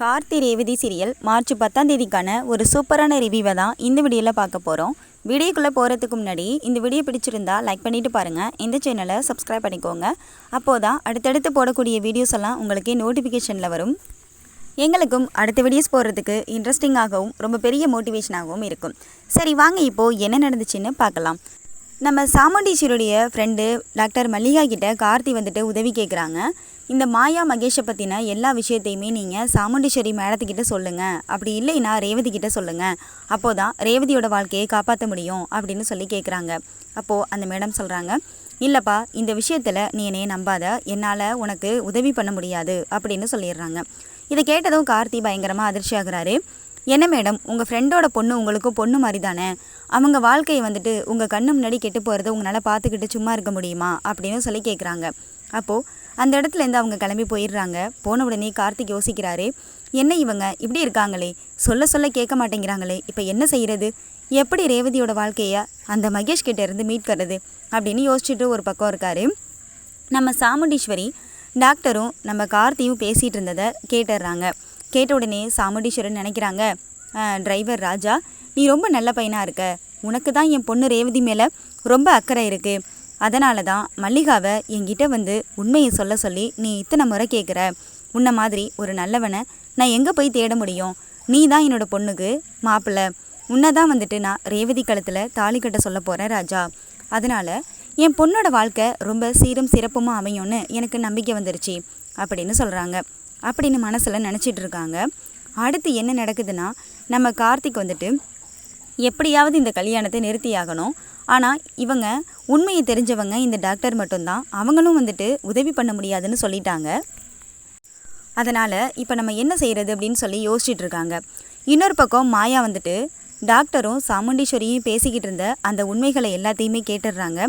Karthi Revathi serial March பத்தாம் தேதிக்கான ஒரு சூப்பரான ரிவ்யூவை தான் இந்த வீடியோவில் பார்க்க போகிறோம் வீடியோக்குள்ளே போகிறதுக்கு முன்னாடி இந்த வீடியோ பிடிச்சிருந்தா லைக் பண்ணிவிட்டு பாருங்கள் இந்த சேனலை சப்ஸ்கிரைப் பண்ணிக்கோங்க. அப்போது தான் அடுத்தடுத்து போடக்கூடிய வீடியோஸ் எல்லாம் உங்களுக்கு நோட்டிஃபிகேஷனில் வரும். எங்களுக்கும் அடுத்த வீடியோஸ் போடுறதுக்கு இன்ட்ரெஸ்டிங்காகவும் ரொம்ப பெரிய மோட்டிவேஷனாகவும் இருக்கும். சரி வாங்க இப்போது என்ன நடந்துச்சுன்னு பார்க்கலாம். நம்ம சாமுண்டீஸ்வருடைய ஃப்ரெண்டு டாக்டர் மல்லிகா கிட்ட கார்த்தி வந்துட்டு உதவி கேட்குறாங்க இந்த மாயா மகேஷை பற்றின எல்லா விஷயத்தையுமே நீங்கள் சாமுண்டீஸ்வரி மேடத்துக்கிட்ட சொல்லுங்கள் அப்படி இல்லைன்னா ரேவதி கிட்ட சொல்லுங்கள் அப்போ தான் ரேவதியோட வாழ்க்கையை காப்பாற்ற முடியும் அப்படின்னு சொல்லி கேட்குறாங்க அப்போது அந்த மேடம் சொல்கிறாங்க இல்லைப்பா இந்த விஷயத்தில் நீ என்னைய நம்பாத. என்னால் உனக்கு உதவி பண்ண முடியாது. அப்படின்னு சொல்லிடுறாங்க. இதை கேட்டதும் கார்த்தி பயங்கரமாக அதிர்ச்சியாகிறாரு. என்ன மேடம் உங்கள் ஃப்ரெண்டோட பொண்ணு உங்களுக்கு பொண்ணு மாதிரி தானே? அவங்க வாழ்க்கையை வந்துட்டு உங்கள் கண்ணு முன்னாடி கெட்டு போகிறத உங்களால் பார்த்துக்கிட்டு சும்மா இருக்க முடியுமா? அப்படின்னு சொல்லி கேட்குறாங்க அப்போது அந்த இடத்துலேருந்து அவங்க கிளம்பி போயிடுறாங்க. போன உடனே கார்த்திக் யோசிக்கிறாரு என்ன இவங்க? இப்படி இருக்காங்களே. சொல்ல சொல்ல கேட்க மாட்டேங்கிறாங்களே. இப்போ என்ன செய்கிறது எப்படி ரேவதியோட வாழ்க்கையை அந்த மகேஷ் கிட்ட இருந்து மீட்கிறது அப்படின்னு யோசிச்சுட்டு ஒரு பக்கம் இருக்காரு. நம்ம சாமுண்டீஸ்வரி டாக்டரும் நம்ம கார்த்தியும் பேசிகிட்டு இருந்ததை கேட்டுடுறாங்க. கேட்ட உடனே சாமுண்டீஸ்வரன் நினைக்கிறாங்க டிரைவர் ராஜா நீ ரொம்ப நல்ல பையனாக இருக்க. உனக்கு தான் என் பொண்ணு ரேவதி மேலே ரொம்ப அக்கறை இருக்குது அதனால தான் மல்லிகாவை என்கிட்ட வந்து உண்மையை சொல்ல சொல்லி நீ இத்தனை முறை கேட்குற உன்னை மாதிரி ஒரு நல்லவனை நான் எங்கே போய் தேட முடியும்? நீ தான் என்னோட பொண்ணுக்கு மாப்பிள்ளை. உன்னை தான் வந்துட்டு நான் ரேவதி களத்தில் தாலி கட்ட சொல்ல போகிறேன் ராஜா. அதனால் என் பொண்ணோட வாழ்க்கை ரொம்ப சீரும் சிறப்புமா அமையும்னு எனக்கு நம்பிக்கை வந்துருச்சு. அப்படின்னு சொல்கிறாங்க அப்படின்னு மனசில் நினச்சிட்டு இருக்காங்க. அடுத்து என்ன நடக்குதுன்னா நம்ம கார்த்திக் வந்துட்டு எப்படியாவது இந்த கல்யாணத்தை நிறுத்தியாகணும். ஆனால் இவங்க உண்மையை தெரிஞ்சவங்க இந்த டாக்டர் மட்டும்தான். அவங்களும் வந்துட்டு உதவி பண்ண முடியாதுன்னு சொல்லிட்டாங்க. அதனால் இப்போ நம்ம என்ன செய்கிறது அப்படின்னு சொல்லி யோசிச்சுட்டு இருக்காங்க. இன்னொரு பக்கம் மாயா வந்துட்டு டாக்டரும் சாமுண்டீஸ்வரியும் பேசிக்கிட்டு இருந்த அந்த உண்மைகளை எல்லாத்தையுமே கேட்டுடுறாங்க.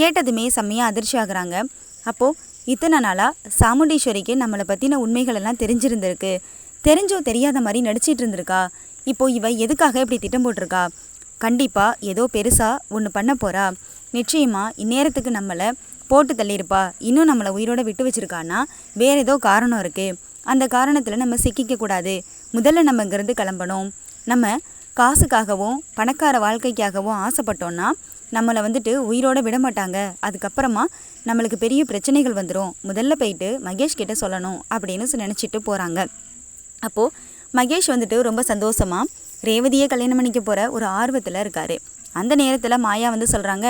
கேட்டதுமே செம்மையாக அதிர்ச்சி ஆகுறாங்க. அப்போது இத்தனை நாளாக சாமுண்டீஸ்வரிக்கு நம்மளை பற்றின உண்மைகளெல்லாம் தெரிஞ்சிருந்திருக்கு. தெரிஞ்சோ தெரியாத மாதிரி நடிச்சிட்டு இருந்திருக்கா? இப்போ இவ எதுக்காக இப்படி திட்டம் போட்டிருக்கா? கண்டிப்பாக ஏதோ பெருசாக ஒன்று பண்ண போகிறா நிச்சயமாக இந்நேரத்துக்கு நம்மளை போட்டு தள்ளியிருப்பா. இன்னும் நம்மளை உயிரோட விட்டு வச்சிருக்கான்னா வேற ஏதோ காரணம் இருக்குது அந்த காரணத்தில் நம்ம சிக்கிக்க கூடாது. முதல்ல நம்ம இங்கேருந்து கிளம்பணும். நம்ம காசுக்காகவும் பணக்கார வாழ்க்கைக்காகவும் ஆசைப்பட்டோன்னா நம்மளை வந்துட்டு உயிரோட விட மாட்டாங்க. அதுக்கப்புறமா நம்மளுக்கு பெரிய பிரச்சனைகள் வந்துடும் முதல்ல போயிட்டு மகேஷ் கிட்ட சொல்லணும் அப்படின்னு நினச்சிட்டு போகிறாங்க அப்போது மகேஷ் வந்துட்டு ரொம்ப சந்தோஷமாக ரேவதியை கல்யாணம் பண்ணிக்க போகிற ஒரு ஆர்வத்தில் இருக்கார். அந்த நேரத்தில் மாயா வந்து சொல்கிறாங்க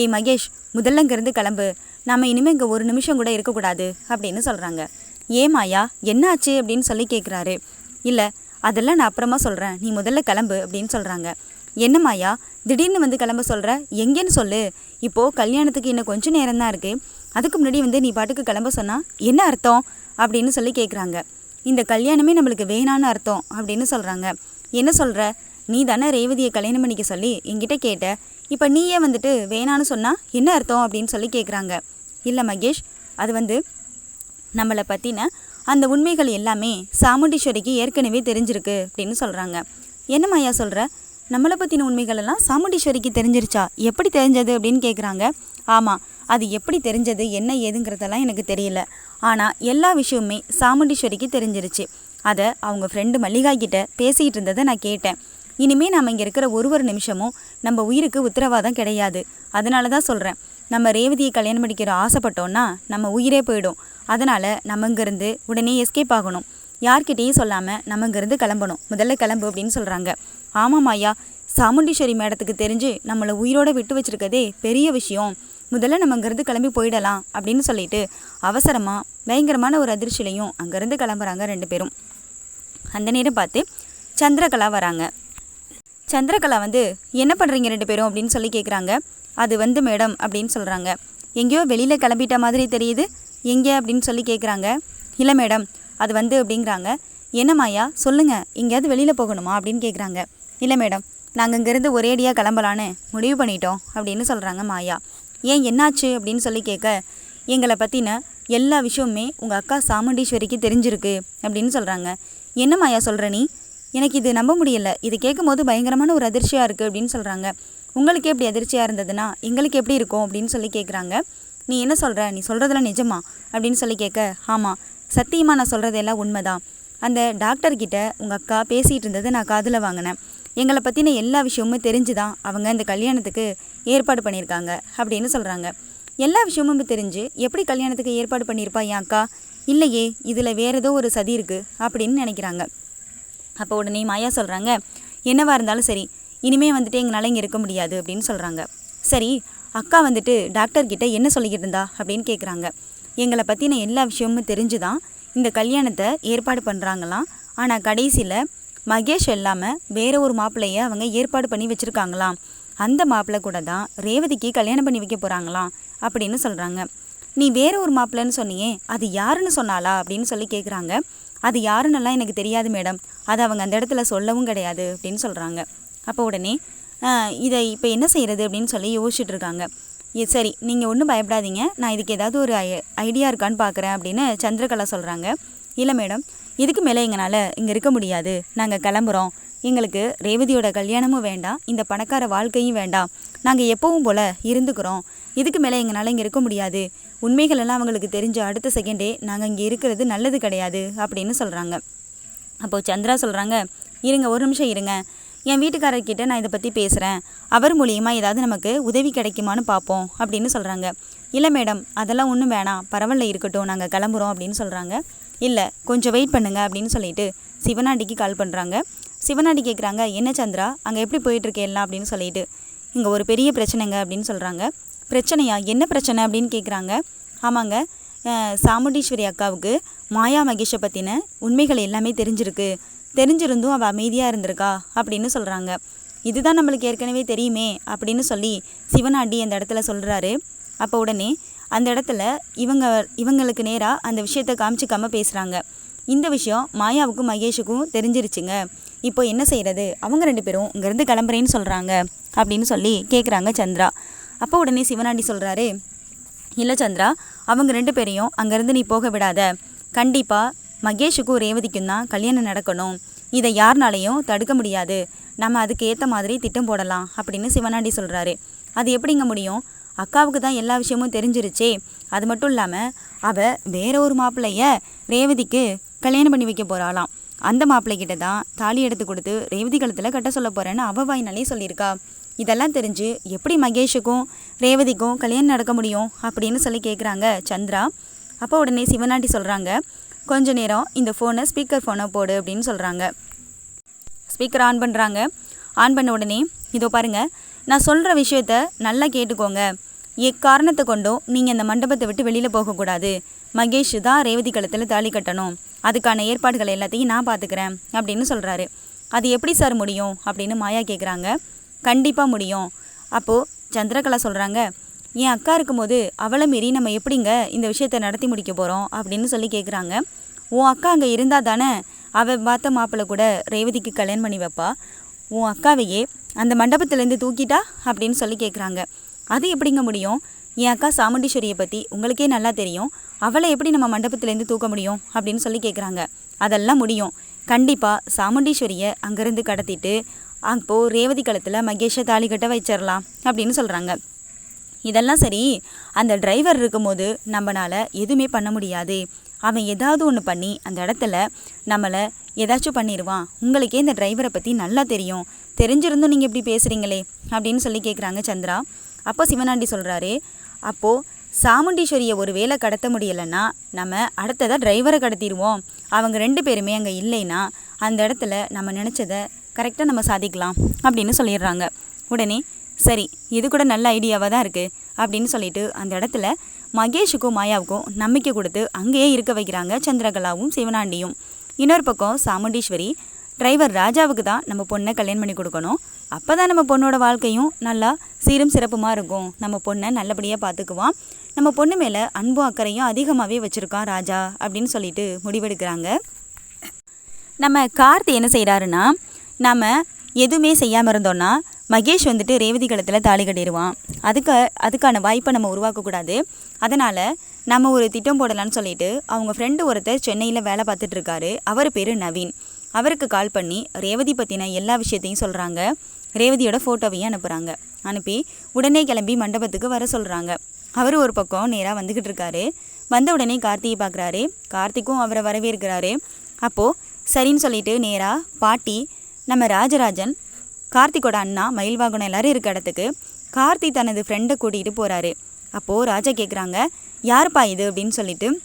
ஏய் மகேஷ் முதல்ல இங்கேருந்து கிளம்பு. நம்ம இனிமேல் இங்கே ஒரு நிமிஷம் கூட இருக்கக்கூடாது அப்படின்னு சொல்கிறாங்க ஏ மாயா என்னாச்சு அப்படின்னு சொல்லி கேட்குறாரு இல்லை அதெல்லாம் நான் அப்புறமா சொல்கிறேன் நீ முதல்ல கிளம்பு அப்படின்னு சொல்கிறாங்க என்ன மாயா திடீர்னு வந்து கிளம்ப சொல்கிற எங்கேன்னு சொல்லு. இப்போது கல்யாணத்துக்கு இன்னும் கொஞ்சம் நேரம் தான் இருக்குது அதுக்கு முன்னாடி வந்து நீ பாட்டுக்கு கிளம்ப சொன்னால் என்ன அர்த்தம்? அப்படின்னு சொல்லி கேட்குறாங்க இந்த கல்யாணமே நம்மளுக்கு வேணான்னு அர்த்தம் அப்படின்னு சொல்கிறாங்க என்ன சொல்கிற நீ தானே ரேவதியை கல்யாணம் பண்ணிக்க சொல்லி என்கிட்ட கேட்ட. இப்போ நீயே வந்துட்டு வேணான்னு சொன்னால் என்ன அர்த்தம் அப்படின்னு சொல்லி கேட்குறாங்க இல்லை மகேஷ் அது வந்து நம்மளை பற்றின அந்த உண்மைகள் எல்லாமே சாமுண்டீஸ்வரிக்கு ஏற்கனவே தெரிஞ்சிருக்கு அப்படின்னு சொல்கிறாங்க என்ன மாயா சொல்கிற நம்மளை பற்றின உண்மைகள் எல்லாம் சாமுண்டீஸ்வரிக்கு தெரிஞ்சிருச்சா? எப்படி தெரிஞ்சது அப்படின்னு கேட்குறாங்க ஆமாம் அது எப்படி தெரிஞ்சது என்ன ஏதுங்கிறதெல்லாம் எனக்கு தெரியல. ஆனால் எல்லா விஷயமுமே சாமுண்டீஸ்வரிக்கு தெரிஞ்சிருச்சு. அதை அவங்க ஃப்ரெண்டு மல்லிகா கிட்ட பேசிகிட்டு இருந்ததை நான் கேட்டேன். இனிமேல் நம்ம இங்கே இருக்கிற ஒரு ஒரு நிமிஷமும் நம்ம உயிருக்கு உத்தரவாதம் கிடையாது. அதனால தான் சொல்கிறேன் நம்ம ரேவதியை கல்யாணம் பண்ணிக்கிற ஆசைப்பட்டோன்னா நம்ம உயிரே போயிடும். அதனால் நம்ம இங்கேருந்து உடனே எஸ்கேப் ஆகணும். யார்கிட்டேயும் சொல்லாமல் நம்ம இங்கேருந்து கிளம்பணும். முதல்ல கிளம்பு அப்படின்னு சொல்கிறாங்க ஆமாம் ஐயா. சாமுண்டீஸ்வரி மேடத்துக்கு தெரிஞ்சு நம்மளை உயிரோடு விட்டு வச்சுருக்கதே பெரிய விஷயம். முதல்ல நம்ம இங்கேருந்து கிளம்பி போயிடலாம் அப்படின்னு சொல்லிட்டு அவசரமாக பயங்கரமான ஒரு அதிர்ச்சியிலையும் அங்கேருந்து கிளம்புறாங்க ரெண்டு பேரும். அந்த நேரம் பார்த்து சந்திரகலா வராங்க. சந்திரகலா வந்து என்ன பண்ணுறீங்க ரெண்டு பேரும்? அப்படின்னு சொல்லி கேட்குறாங்க அது வந்து மேடம் அப்படின்னு சொல்கிறாங்க எங்கேயோ வெளியில் கிளம்பிட்ட மாதிரி தெரியுது. எங்கே? அப்படின்னு சொல்லி கேட்குறாங்க இல்லை மேடம் அது வந்து அப்படிங்கிறாங்க. என்ன மாயா சொல்லுங்கள் எங்கேயாவது வெளியில் போகணுமா? அப்படின்னு கேட்குறாங்க இல்லை மேடம் நாங்கள் இங்கேருந்து ஒரே அடியாக கிளம்பலான்னு முடிவு பண்ணிட்டோம் அப்படின்னு சொல்கிறாங்க மாயா. ஏன் என்னாச்சு? அப்படின்னு சொல்லி கேட்க எங்களை பற்றின எல்லா விஷயமுமே உங்கள் அக்கா சாமுண்டீஸ்வரிக்கு தெரிஞ்சிருக்கு அப்படின்னு சொல்கிறாங்க என்ன மாயா சொல்கிற நீ? எனக்கு இது நம்ப முடியல. இது கேட்கும் போது பயங்கரமான ஒரு அதிர்ச்சியாக இருக்குது அப்படின்னு சொல்கிறாங்க உங்களுக்கு எப்படி அதிர்ச்சியாக இருந்ததுன்னா எங்களுக்கு எப்படி இருக்கும் அப்படின்னு சொல்லி கேட்குறாங்க நீ என்ன சொல்கிற நீ சொல்கிறதெல்லாம் நிஜமா? அப்படின்னு சொல்லி கேட்க ஆமாம் சத்தியமாக நான் சொல்கிறதெல்லாம் உண்மைதான். அந்த டாக்டர்கிட்ட உங்கள் அக்கா பேசிகிட்டு இருந்தது நான் காதில் வாங்கினேன். எங்களை பற்றின எல்லா விஷயமும் தெரிஞ்சு தான் அவங்க இந்த கல்யாணத்துக்கு ஏற்பாடு பண்ணியிருக்காங்க அப்படின்னு சொல்கிறாங்க எல்லா விஷயமும் தெரிஞ்சு எப்படி கல்யாணத்துக்கு ஏற்பாடு பண்ணியிருப்பா என் அக்கா? இல்லையே இதில் வேறு ஏதோ ஒரு சதி இருக்குது அப்படின்னு நினைக்கிறாங்க. அப்போ உடனே மாயா சொல்கிறாங்க என்னவாக இருந்தாலும் சரி இனிமேல் வந்துட்டு எங்களால் இங்கே இருக்க முடியாது அப்படின்னு சொல்கிறாங்க சரி அக்கா வந்துட்டு டாக்டர்கிட்ட என்ன சொல்லிக்கிட்டு இருந்தா அப்படின்னு கேட்குறாங்க எங்களை பற்றின எல்லா விஷயமும் தெரிஞ்சு தான் இந்த கல்யாணத்தை ஏற்பாடு பண்ணுறாங்களாம் ஆனால் கடைசியில் மகேஷ் இல்லாமல் வேறு ஒரு மாப்பிள்ளைய அவங்க ஏற்பாடு பண்ணி வச்சுருக்காங்களாம். அந்த மாப்பிள்ளை கூட தான் ரேவதிக்கு கல்யாணம் பண்ணி வைக்க போகிறாங்களாம் அப்படின்னு சொல்கிறாங்க நீ வேற ஒரு மாப்பிள்ளைன்னு சொன்னியே அது யாருன்னு சொன்னாலா அப்படின்னு சொல்லி கேட்குறாங்க அது யாருன்னெல்லாம் எனக்கு தெரியாது மேடம். அது அவங்க அந்த இடத்துல சொல்லவும் கிடையாது அப்படின்னு சொல்கிறாங்க அப்போ உடனே இதை இப்போ என்ன செய்கிறது அப்படின்னு சொல்லி யோசிச்சுட்டு இருக்காங்க. சரி நீங்கள் ஒன்றும் பயப்படாதீங்க. நான் இதுக்கு ஏதாவது ஒரு ஐ- ஐடியா இருக்கான்னு பார்க்குறேன் அப்படின்னு சந்திரகலா சொல்கிறாங்க இல்லை மேடம் இதுக்கு மேலே எங்களால் இங்கே இருக்க முடியாது. நாங்கள் கிளம்புறோம். எங்களுக்கு ரேவதியோட கல்யாணமும் வேண்டாம் இந்த பணக்கார வாழ்க்கையும் வேண்டாம். நாங்கள் எப்பவும் போல் இருந்துக்கிறோம். இதுக்கு மேலே எங்களால் இங்கே இருக்க முடியாது. உண்மைகள் எல்லாம் அவங்களுக்கு தெரிஞ்ச அடுத்த செகண்டே நாங்கள் இங்கே இருக்கிறது நல்லது கிடையாது அப்படின்னு சொல்கிறாங்க அப்போது சந்திரா சொல்கிறாங்க இருங்க ஒரு நிமிஷம் இருங்க. என் வீட்டுக்காரர்கிட்ட நான் இதை பற்றி பேசுகிறேன் அவர் மூலியமாக ஏதாவது நமக்கு உதவி கிடைக்குமான்னு பார்ப்போம் அப்படின்னு சொல்கிறாங்க இல்லை மேடம் அதெல்லாம் ஒன்றும் வேணாம். பரவாயில்ல இருக்கட்டும் நாங்கள் கிளம்புறோம் அப்படின்னு சொல்கிறாங்க இல்லை கொஞ்சம் வெயிட் பண்ணுங்கள் அப்படின்னு சொல்லிட்டு சிவனாண்டிக்கு கால் பண்ணுறாங்க சிவனாடி கேட்குறாங்க என்ன சந்திரா? அங்கே எப்படி போயிட்டுருக்கு எல்லாம்? அப்படின்னு சொல்லிட்டு. இங்கே ஒரு பெரிய பிரச்சனைங்க அப்படின்னு சொல்கிறாங்க பிரச்சனையா? என்ன பிரச்சனை? அப்படின்னு கேட்குறாங்க ஆமாங்க சாமுண்டீஸ்வரி அக்காவுக்கு மாயா மகேஷை பற்றின உண்மைகள் எல்லாமே தெரிஞ்சிருக்கு. தெரிஞ்சிருந்தும் அவள் அமைதியாக இருந்திருக்கா அப்படின்னு சொல்கிறாங்க இதுதான் நம்மளுக்கு ஏற்கனவே தெரியுமே அப்படின்னு சொல்லி சிவனாண்டி அந்த இடத்துல சொல்கிறாரு அப்போ உடனே அந்த இடத்துல இவங்க இவங்களுக்கு நேராக அந்த விஷயத்தை காமிச்சிக்காம பேசுகிறாங்க இந்த விஷயம் மாயாவுக்கும் மகேஷுக்கும் தெரிஞ்சிருச்சுங்க. இப்போ என்ன செய்கிறது அவங்க ரெண்டு பேரும் இங்கேருந்து கிளம்புறேன்னு சொல்கிறாங்க அப்படின்னு சொல்லி கேட்குறாங்க சந்திரா. அப்போ உடனே சிவனாண்டி சொல்கிறாரு இல்லை சந்திரா அவங்க ரெண்டு பேரையும் அங்கேருந்து நீ போக விடாத. கண்டிப்பாக மகேஷுக்கும் ரேவதிக்கும் தான் கல்யாணம் நடக்கணும். இதை யாருனாலையும் தடுக்க முடியாது. நம்ம அதுக்கு ஏற்ற மாதிரி திட்டம் போடலாம் அப்படின்னு சிவனாண்டி சொல்கிறாரு அது எப்படிங்க முடியும்? அக்காவுக்கு தான் எல்லா விஷயமும் தெரிஞ்சிருச்சே. அது மட்டும் இல்லாமல் அவள் வேற ஒரு மாப்பிள்ளைய ரேவதிக்கு கல்யாணம் பண்ணி வைக்க போகிறாளாம் அந்த மாப்பிள்ளைகிட்ட தான் தாலி எடுத்து கொடுத்து ரேவதி கழுத்தில் கட்ட சொல்ல போகிறேன்னு அவ வாய்னாலே சொல்லியிருக்கா. இதெல்லாம் தெரிஞ்சு எப்படி மகேஷுக்கும் ரேவதிக்கும் கல்யாணம் நடக்க முடியும் அப்படின்னு சொல்லி கேட்குறாங்க சந்திரா. அப்போ உடனே சிவனாட்டி சொல்கிறாங்க கொஞ்ச நேரம் இந்த ஃபோனை ஸ்பீக்கர் ஃபோனை போடு அப்படின்னு சொல்கிறாங்க ஸ்பீக்கர் ஆன் பண்ணுறாங்க ஆன் பண்ண உடனே இதோ பாருங்க நான் சொல்கிற விஷயத்த நல்லா கேட்டுக்கோங்க. எக்காரணத்தை கொண்டும் நீங்கள் இந்த மண்டபத்தை விட்டு வெளியில் போகக்கூடாது. மகேஷ் தான் ரேவதி கழுத்தில் தாலி கட்டணும். அதுக்கான ஏற்பாடுகள் எல்லாத்தையும் நான் பார்த்துக்கிறேன் அப்படின்னு சொல்கிறாரு அது எப்படி சார் முடியும்? அப்படின்னு மாயா கேட்குறாங்க கண்டிப்பாக முடியும். அப்போது சந்திரகலா சொல்கிறாங்க என் அக்கா இருக்கும்போது அவளை மீறி நம்ம எப்படிங்க இந்த விஷயத்தை நடத்தி முடிக்க போகிறோம் அப்படின்னு சொல்லி கேட்குறாங்க உன் அக்கா அங்கே இருந்தால் தானே அவள் பார்த்த மாப்பிள்ளை கூட ரேவதிக்கு கல்யாணம் பண்ணி வைப்பா? உன் அக்காவையே அந்த மண்டபத்துலேருந்து தூக்கிட்டா? அப்படின்னு சொல்லி கேட்குறாங்க அது எப்படிங்க முடியும்? என் அக்கா சாமுண்டீஸ்வரியை பற்றி உங்களுக்கே நல்லா தெரியும். அவளை எப்படி நம்ம மண்டபத்துலேருந்து தூக்க முடியும் அப்படின்னு சொல்லி கேட்குறாங்க அதெல்லாம் முடியும். கண்டிப்பாக சாமுண்டீஸ்வரியை அங்கேருந்து கடத்திட்டு அப்போது ரேவதி களத்தில் மகேஷை தாலி கட்ட வச்சிடலாம் அப்படின்னு சொல்கிறாங்க இதெல்லாம் சரி அந்த டிரைவர் இருக்கும்போது நம்மளால் எதுவுமே பண்ண முடியாது. அவன் ஏதாவது ஒன்று பண்ணி அந்த இடத்துல நம்மளை ஏதாச்சும் பண்ணிடுவான் உங்களுக்கே இந்த டிரைவரை பற்றி நல்லா தெரியும். தெரிஞ்சிருந்தும் நீங்கள் இப்படி பேசுகிறீங்களே அப்படின்னு சொல்லி கேட்குறாங்க சந்திரா. அப்போ சிவனாண்டி சொல்கிறாரு அப்போது சாமுண்டீஸ்வரியை ஒரு வேலை கடத்த முடியலைன்னா நம்ம அடுத்ததாக டிரைவரை கடத்திடுவோம். அவங்க ரெண்டு பேருமே அங்கே இல்லைன்னா அந்த இடத்துல நம்ம நினச்சதை கரெக்டாக நம்ம சாதிக்கலாம் அப்படின்னு சொல்லிடுறாங்க. உடனே சரி இது கூட நல்ல ஐடியாவாக தான் இருக்குது அப்படின்னு சொல்லிட்டு அந்த இடத்துல மகேஷுக்கும் மாயாவுக்கும் நம்பிக்கை கொடுத்து அங்கேயே இருக்க வைக்கிறாங்க சந்திரகலாவும் சிவனாண்டியும். இன்னொரு பக்கம் சாமுண்டீஸ்வரி டிரைவர் ராஜாவுக்கு தான் நம்ம பொண்ணை கல்யாணம் பண்ணி கொடுக்கணும். அப்போ தான் நம்ம பொண்ணோட வாழ்க்கையும் நல்லா சீரும் சிறப்புமாக இருக்கும். நம்ம பொண்ணை நல்லபடியாக பார்த்துக்குவான் நம்ம பொண்ணு மேலே அன்பும் அக்கறையும் அதிகமாகவே வச்சுருக்கான் ராஜா அப்படின்னு சொல்லிட்டு முடிவெடுக்கிறாங்க. நம்ம கார்த்தி என்ன செய்கிறாருன்னா நம்ம எதுவுமே செய்யாமல் இருந்தோன்னா மகேஷ் வந்துட்டு ரேவதி களத்தில் தாலி கட்டிடுவான். அதுக்கு அதுக்கான வாய்ப்பை நம்ம உருவாக்கக்கூடாது அதனால் நம்ம ஒரு திட்டம் போடலான்னு சொல்லிட்டு அவங்க ஃப்ரெண்டு ஒருத்தர் சென்னையில் வேலை பார்த்துட்டு இருக்காரு. அவர் பேர் நவீன். அவருக்கு கால் பண்ணி ரேவதி பற்றின எல்லா விஷயத்தையும் சொல்கிறாங்க ரேவதியோட ஃபோட்டோவையும் அனுப்புகிறாங்க அனுப்பி உடனே கிளம்பி மண்டபத்துக்கு வர சொல்கிறாங்க அவர் ஒரு பக்கம் நேராக வந்துக்கிட்டு இருக்காரு. வந்த உடனே கார்த்தியை பார்க்குறாரு கார்த்திக்கும் அவரை வரவேற்கிறாரு. அப்போது சரின்னு சொல்லிட்டு நேராக பாட்டி நம்ம ராஜராஜன் கார்த்திக்கோட அண்ணா மயில்வாகனம் எல்லாரும் இருக்க இடத்துக்கு கார்த்தி தனது ஃப்ரெண்டை கூட்டிகிட்டு போகிறாரு அப்போது ராஜா கேட்குறாங்க யாருப்பா இது? அப்படின்னு சொல்லிட்டு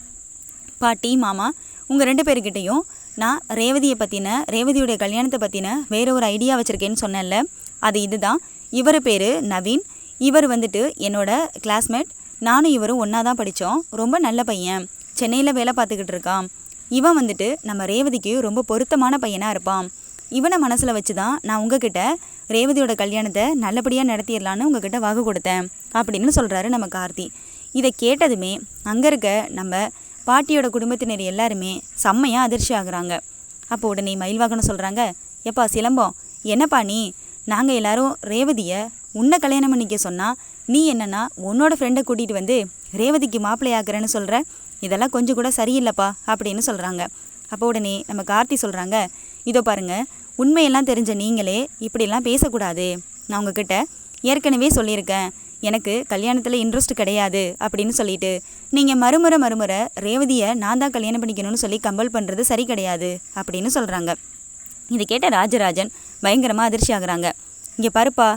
பாட்டி மாமா உங்கள் ரெண்டு பேர்கிட்டையும் நான் ரேவதியை பற்றின ரேவதியுடைய கல்யாணத்தை பற்றின வேற ஒரு ஐடியா வச்சுருக்கேன்னு சொன்னேன்ல. அது இதுதான். இவர் பேர் நவீன். இவர் வந்துட்டு என்னோட கிளாஸ்மேட் நானும் இவரும் ஒன்றா தான் படித்தோம் ரொம்ப நல்ல பையன். சென்னையில் வேலை பார்த்துக்கிட்டு இருக்கான். இவன் வந்துட்டு நம்ம ரேவதிக்கு ரொம்ப பொருத்தமான பையனாக இருப்பான். இவனை மனசில் வச்சு தான் நான் உங்ககிட்ட ரேவதியோட கல்யாணத்தை நல்லபடியாக நடத்திடலான்னு உங்ககிட்ட வாக்கு கொடுத்தேன். அப்படின்னு சொல்கிறாரு நம்ம கார்த்தி. இதை கேட்டதுமே அங்கே இருக்க நம்ம பாட்டியோட குடும்பத்தினர் எல்லாருமே செம்மையாக அதிர்ச்சி ஆகுறாங்க. அப்போ உடனே மயில்வாகனம் சொல்கிறாங்க எப்பா சிலம்பம் என்னப்பா நீ? நாங்கள் எல்லாரும் ரேவதியை உன்னை கல்யாணம் பண்ணிக்க சொன்னால் நீ என்னன்னா உன்னோட ஃப்ரெண்டை கூட்டிகிட்டு வந்து ரேவதிக்கு மாப்பிள்ளையாக்குறேன்னு சொல்கிற இதெல்லாம் கொஞ்சம் கூட சரியில்லைப்பா அப்படின்னு சொல்கிறாங்க அப்போ உடனே நம்ம கார்த்தி சொல்கிறாங்க இதோ பாருங்கள் உண்மையெல்லாம் தெரிஞ்ச நீங்களே இப்படிலாம் பேசக்கூடாது. நான் உங்ககிட்ட ஏற்கனவே சொல்லியிருக்கேன். எனக்கு கல்யாணத்தில் இன்ட்ரெஸ்ட் கிடையாது அப்படின்னு சொல்லிட்டு நீங்கள் மறுமுறை மறுமுறை ரேவதியை நான் தான் கல்யாணம் பண்ணிக்கணும்னு சொல்லி கம்பல் பண்ணுறது சரி கிடையாது அப்படின்னு சொல்கிறாங்க இதை கேட்ட ராஜராஜன் பயங்கரமாக அதிர்ச்சி ஆகுறாங்க. இங்கே பருப்பா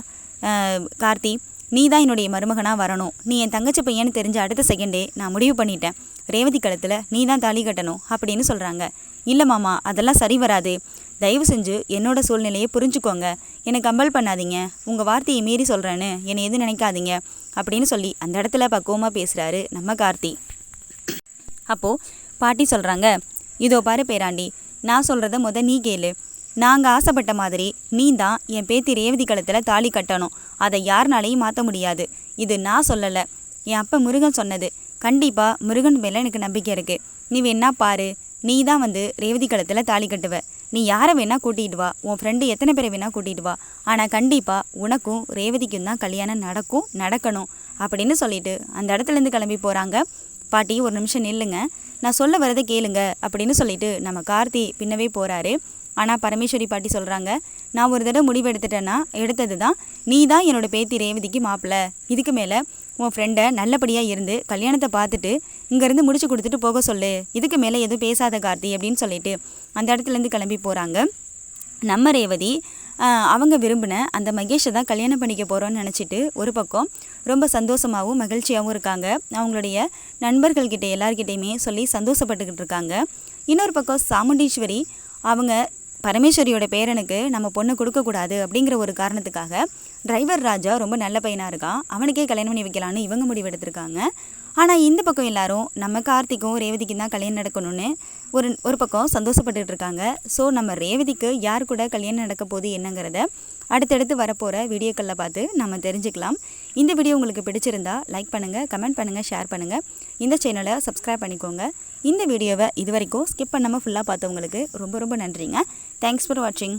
கார்த்தி நீ தான் என்னுடைய மருமகனாக வரணும். நீ என் தங்கச்சி பையன்னு தெரிஞ்ச அடுத்த செகண்டே நான் முடிவு பண்ணிட்டேன். ரேவதி கழுத்தில் நீ தான் தாலி கட்டணும் அப்படின்னு சொல்கிறாங்க இல்லை மாமா அதெல்லாம் சரி வராது. தயவு செஞ்சு என்னோட சூழ்நிலையை புரிஞ்சுக்கோங்க. என்னை கம்பல் பண்ணாதீங்க. உங்கள் வார்த்தையை மீறி சொல்கிறேன்னு என்னை எதுவும் நினைக்காதீங்க. அப்படின்னு சொல்லி அந்த இடத்துல பக்குவமாக பேசுகிறாரு நம்ம கார்த்தி. அப்போது பாட்டி சொல்கிறாங்க இதோ பாரு பேராண்டி நான் சொல்கிறத முத நீ கேளு. நாங்கள் ஆசைப்பட்ட மாதிரி நீ தான் என் பேத்தி ரேவதி கழுத்தில் தாலி கட்டணும். அதை யாருனாலையும் மாற்ற முடியாது. இது நான் சொல்லலை. என் அப்பா முருகன் சொன்னது. கண்டிப்பாக முருகன் மேலே எனக்கு நம்பிக்கை இருக்குது நீ வேணா பாரு. நீ தான் வந்து ரேவதி கழுத்தில் தாலி கட்டுவ. நீ யாரை வேணால் கூட்டிகிட்டு வா உன் ஃப்ரெண்டு எத்தனை பேரை வேணால் கூட்டிகிட்டு வா. ஆனால் கண்டிப்பாக உனக்கும் ரேவதிக்கும் தான் கல்யாணம் நடக்கும் நடக்கணும் அப்படின்னு சொல்லிட்டு அந்த இடத்துலேருந்து கிளம்பி போகிறாங்க பாட்டி ஒரு நிமிஷம் நில்லுங்க. நான் சொல்ல வரதை கேளுங்க அப்படின்னு சொல்லிட்டு நம்ம கார்த்தி பின்னவே போகிறாரு ஆனால் பரமேஸ்வரி பாட்டி சொல்கிறாங்க நான் ஒரு தடவை முடிவு எடுத்துட்டேன்னா எடுத்தது தான். நீ தான் என்னோட பேத்தி ரேவதிக்கு மாப்பிள்ள இதுக்கு மேலே உன் ஃப்ரெண்டை நல்லபடியாக இருந்து கல்யாணத்தை பார்த்துட்டு இங்கேருந்து முடிச்சு கொடுத்துட்டு போக சொல்லு. இதுக்கு மேலே எதுவும் பேசாத கார்த்தி அப்படின்னு சொல்லிட்டு அந்த இடத்துலேருந்து கிளம்பி போகிறாங்க நம்ம ரேவதி அவங்க விரும்பின அந்த மகேஷை தான் கல்யாணம் பண்ணிக்க போகிறோன்னு நினச்சிட்டு ஒரு பக்கம் ரொம்ப சந்தோஷமாகவும் மகிழ்ச்சியாகவும் இருக்காங்க. அவங்களுடைய நண்பர்கள்கிட்ட எல்லார்கிட்டையுமே சொல்லி சந்தோஷப்பட்டுக்கிட்டு இருக்காங்க. இன்னொரு பக்கம் சாமுண்டீஸ்வரி அவங்க பரமேஸ்வரியோட பேரனுக்கு நம்ம பொண்ணு கொடுக்கக்கூடாது அப்படிங்கிற ஒரு காரணத்துக்காக டிரைவர் ராஜா ரொம்ப நல்ல பையனாக இருக்கான். அவனுக்கே கல்யாணம் பண்ணி வைக்கலான்னு இவங்க முடிவு எடுத்திருக்காங்க. ஆனால் இந்த பக்கம் எல்லாரும் நம்ம கார்த்திக்கும் ரேவதிக்கும் தான் கல்யாணம் நடக்கணும்னு ஒரு ஒரு பக்கம் சந்தோஷப்பட்டுட்டு இருக்காங்க ஸோ நம்ம ரேவதிக்கு யார் கூட கல்யாணம் நடக்க போகுது என்னங்கிறத அடுத்தடுத்து வரப்போகிற வீடியோக்களில் பார்த்து நம்ம தெரிஞ்சுக்கலாம். இந்த வீடியோ உங்களுக்கு பிடிச்சிருந்தா லைக் பண்ணுங்கள் கமெண்ட் பண்ணுங்கள் ஷேர் பண்ணுங்கள் இந்த சேனலை சப்ஸ்கிரைப் பண்ணிக்கோங்க. இந்த வீடியோவை இது வரைக்கும் ஸ்கிப் பண்ணாமல் ஃபுல்லாக பார்த்தவங்களுக்கு ரொம்ப ரொம்ப நன்றிங்க. தேங்க்ஸ் ஃபார் வாட்சிங்